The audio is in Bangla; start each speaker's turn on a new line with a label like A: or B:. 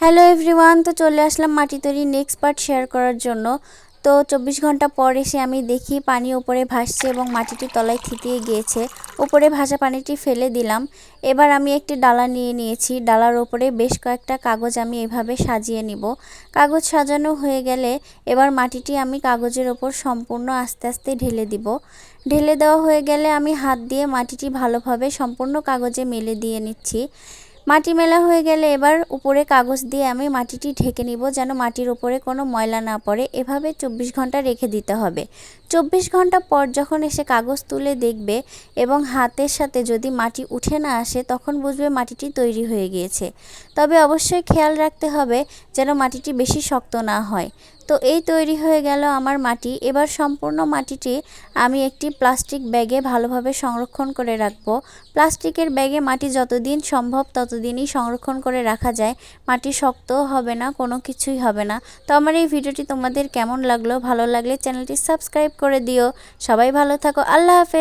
A: হ্যালো এভরিওয়ান তো চলে আসলাম মাটি তৈরি নেক্সট পার্ট শেয়ার করার জন্য। তো চব্বিশ ঘণ্টা পর এসে আমি দেখি পানি ওপরে ভাসছে এবং মাটিটি তলায় থিতিয়ে গিয়েছে। উপরে ভাসা পানিটি ফেলে দিলাম। এবার আমি একটি ডালা নিয়ে নিয়েছি। ডালার ওপরে বেশ কয়েকটা কাগজ আমি এভাবে সাজিয়ে নিব। কাগজ সাজানো হয়ে গেলে এবার মাটিটি আমি কাগজের ওপর সম্পূর্ণ আস্তে আস্তে ঢেলে দিব। ঢেলে দেওয়া হয়ে গেলে আমি হাত দিয়ে মাটিটি ভালোভাবে সম্পূর্ণ কাগজে মেলে দিয়ে নিচ্ছি। মাটি মেলা হয়ে গেলে এবার উপরে কাগজ দিয়ে আমি মাটিটি ঢেকে নিব যেন মাটির উপরে কোনো ময়লা না পড়ে। এভাবে চব্বিশ ঘণ্টা রেখে দিতে হবে। চব্বিশ ঘণ্টা পর যখন এসে কাগজ তুলে দেখবে এবং হাতের সাথে যদি মাটি উঠে না আসে, তখন বুঝবে মাটিটি তৈরি হয়ে গিয়েছে। তবে অবশ্যই খেয়াল রাখতে হবে যেন মাটিটি বেশি শক্ত না হয়। তো এই তৈরি হয়ে গেল আমার মাটি। এবার সম্পূর্ণ মাটিটি আমি একটি প্লাস্টিক ব্যাগে ভালোভাবে সংরক্ষণ করে রাখব। প্লাস্টিকের ব্যাগে মাটি যতদিন সম্ভব ততদিনই সংরক্ষণ করে রাখা যায়। মাটি শক্তও হবে না, কোনো কিছুই হবে না। তো আমার এই ভিডিওটি তোমাদের কেমন লাগল, ভালো লাগলে চ্যানেলটি সাবস্ক্রাইব করে দিও। সবাই ভালো থাকো। আল্লাহ হাফেজ।